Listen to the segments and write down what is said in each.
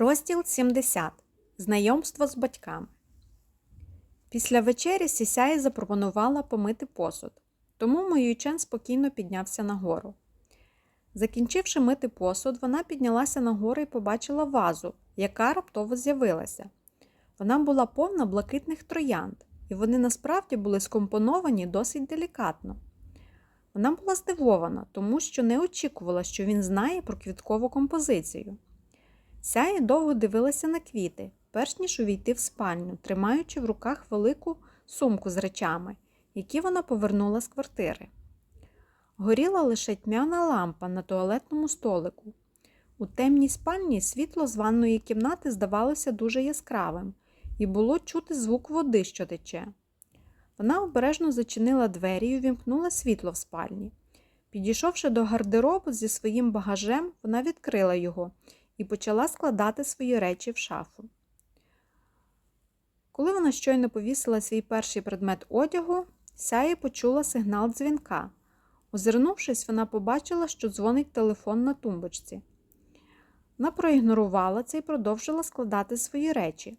Розділ 70. Знайомство з батьками. Після вечері Сісяї запропонувала помити посуд, тому Моюйчен спокійно піднявся нагору. Закінчивши мити посуд, вона піднялася нагору і побачила вазу, яка раптово з'явилася. Вона була повна блакитних троянд, і вони насправді були скомпоновані досить делікатно. Вона була здивована, тому що не очікувала, що він знає про квіткову композицію. Сяє довго дивилася на квіти, перш ніж увійти в спальню, тримаючи в руках велику сумку з речами, які вона повернула з квартири. Горіла лише тьмяна лампа на туалетному столику. У темній спальні світло з ванної кімнати здавалося дуже яскравим, і було чути звук води, що тече. Вона обережно зачинила двері і увімкнула світло в спальні. Підійшовши до гардеробу зі своїм багажем, вона відкрила його і почала складати свої речі в шафу. Коли вона щойно повісила свій перший предмет одягу, сяє почула сигнал дзвінка. Озирнувшись, вона побачила, що дзвонить телефон на тумбочці. Вона проігнорувала це і продовжила складати свої речі.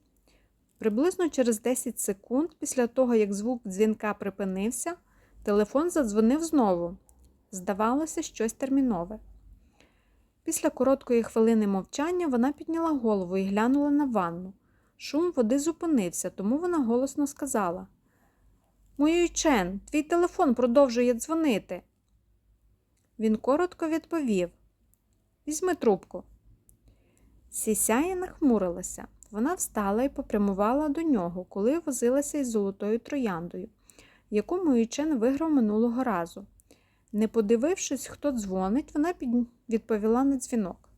Приблизно через 10 секунд після того, як звук дзвінка припинився, телефон задзвонив знову. Здавалося, щось термінове. Після короткої хвилини мовчання вона підняла голову і глянула на ванну. Шум води зупинився, тому вона голосно сказала: Моюйчен, твій телефон продовжує дзвонити. Він коротко відповів: Візьми трубку. Сісяє нахмурилася. Вона встала і попрямувала до нього, коли возилася із золотою трояндою, яку Моючен виграв минулого разу. Не подивившись, хто дзвонить, вона відповіла на дзвінок.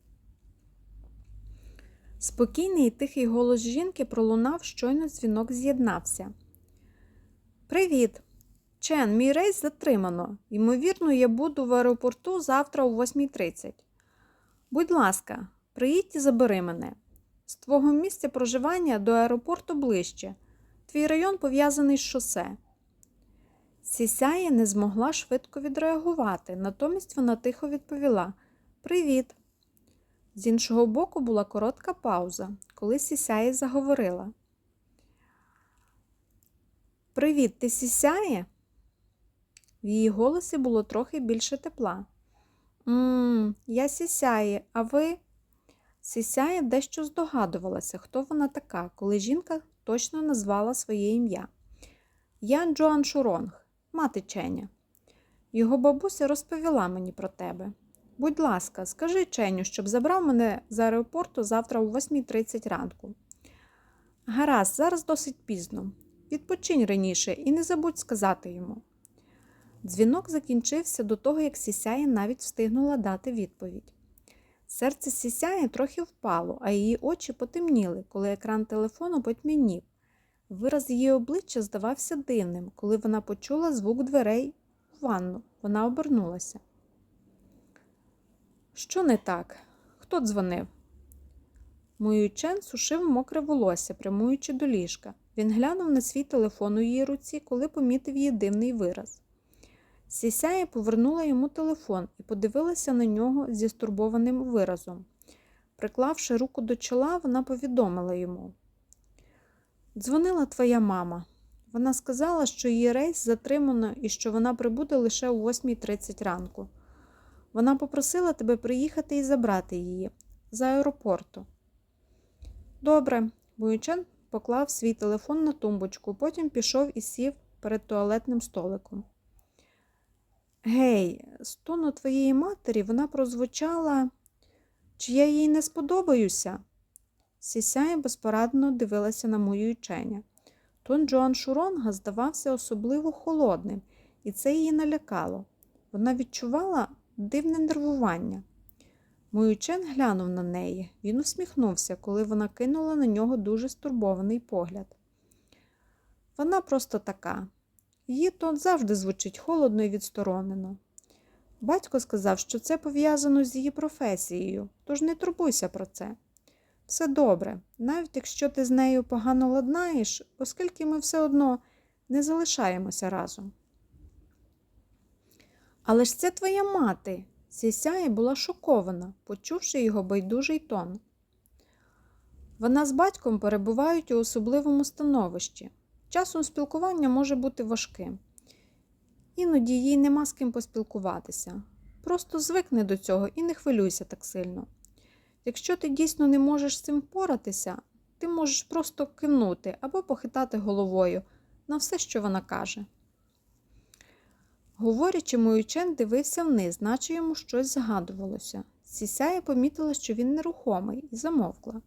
Спокійний і тихий голос жінки пролунав, щойно дзвінок з'єднався. Привіт! Чен, мій рейс затримано. Ймовірно, я буду в аеропорту завтра о 8.30. Будь ласка, приїдь і забери мене. З твого місця проживання до аеропорту ближче. Твій район пов'язаний з шосе. Сісяє не змогла швидко відреагувати, натомість вона тихо відповіла Привіт. З іншого боку була коротка пауза, коли Сісяє заговорила. Привіт, ти сісяє? В її голосі було трохи більше тепла. Мм, я сісяє, а ви? Сісяє дещо здогадувалася, хто вона така, коли жінка точно назвала своє ім'я. Я Джоан Шуронг, мати Ченя. Його бабуся розповіла мені про тебе. Будь ласка, скажи Ченю, щоб забрав мене з аеропорту завтра о 8.30 ранку. Гаразд, зараз досить пізно. Відпочинь раніше і не забудь сказати йому. Дзвінок закінчився до того, як Сісяє навіть встигнула дати відповідь. Серце Сісяє трохи впало, а її очі потемніли, коли екран телефону потьмянів. Вираз її обличчя здавався дивним, коли вона почула звук дверей в ванну. Вона обернулася. Що не так? Хто дзвонив? Моючен сушив мокре волосся, прямуючи до ліжка. Він глянув на свій телефон у її руці, коли помітив її дивний вираз. Сісяє повернула йому телефон і подивилася на нього зі стурбованим виразом. Приклавши руку до чола, вона повідомила йому. Дзвонила твоя мама. Вона сказала, що її рейс затримано і що вона прибуде лише о 8.30 ранку. Вона попросила тебе приїхати і забрати її з аеропорту. Добре, Буючен поклав свій телефон на тумбочку, потім пішов і сів перед туалетним столиком. Гей, з тону твоєї матері вона прозвучала, чи я їй не сподобаюся. Сісяє безпорадно дивилася на мою ученя. Тон Джоан Шуронга здавався особливо холодним, і це її налякало. Вона відчувала дивне нервування. Моючен глянув на неї. Він усміхнувся, коли вона кинула на нього дуже стурбований погляд. Вона просто така. Її тон завжди звучить холодно і відсторонено. Батько сказав, що це пов'язано з її професією, тож не турбуйся про це. Все добре, навіть якщо ти з нею погано ладнаєш, оскільки ми все одно не залишаємося разом. Але ж це твоя мати. Сісяє була шокована, почувши його байдужий тон. Вона з батьком перебувають у особливому становищі. Часом спілкування може бути важким. Іноді їй нема з ким поспілкуватися. Просто звикни до цього і не хвилюйся так сильно. Якщо ти дійсно не можеш з цим впоратися, ти можеш просто кивнути або похитати головою на все, що вона каже. Говорячи, Моючен дивився вниз, наче йому щось згадувалося. Сісяя помітила, що він нерухомий, і замовкла.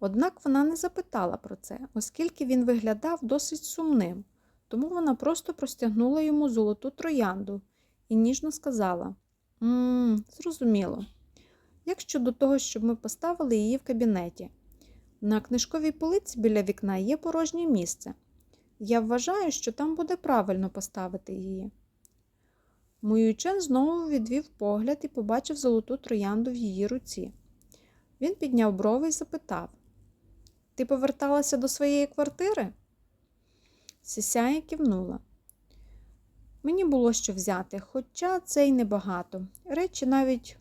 Однак вона не запитала про це, оскільки він виглядав досить сумним, тому вона просто простягнула йому золоту троянду і ніжно сказала: Мм, зрозуміло. Як щодо того, щоб ми поставили її в кабінеті? На книжковій полиці біля вікна є порожнє місце. Я вважаю, що там буде правильно поставити її. Моючен знову відвів погляд і побачив золоту троянду в її руці. Він підняв брови і запитав: Ти поверталася до своєї квартири? Сісяя кивнула. Мені було що взяти, хоча це й небагато. Речі навіть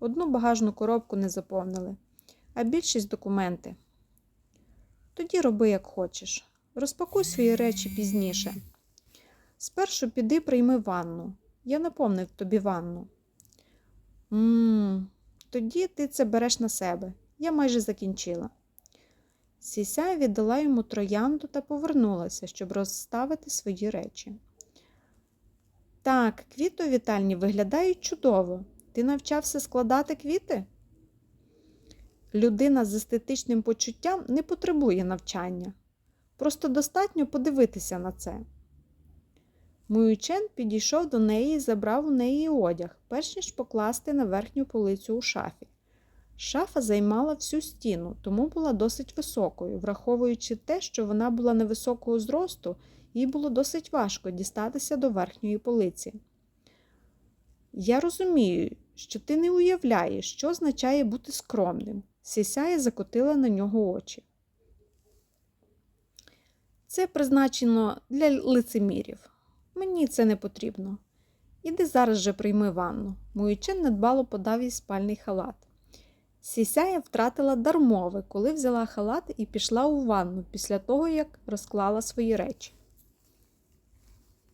одну багажну коробку не заповнили, а більшість документи. Тоді роби, як хочеш. Розпакуй свої речі пізніше. Спершу піди прийми ванну. Я наповнив тобі ванну. Ммм, тоді ти це береш на себе. Я майже закінчила. Сіся віддала йому троянду та повернулася, щоб розставити свої речі. Так, квіти у вітальні виглядають чудово. Ти навчався складати квіти? Людина з естетичним почуттям не потребує навчання. Просто достатньо подивитися на це. Муючен підійшов до неї і забрав у неї одяг, перш ніж покласти на верхню полицю у шафі. Шафа займала всю стіну, тому була досить високою, враховуючи те, що вона була невисокого зросту, їй було досить важко дістатися до верхньої полиці. Я розумію, що ти не уявляєш, що означає бути скромним. Сісяя закотила на нього очі. Це призначено для лицемірів. Мені це не потрібно. Іди зараз же прийми ванну. Моючен недбало подав їй спальний халат. Сісяя втратила дармове, коли взяла халат і пішла у ванну після того, як розклала свої речі.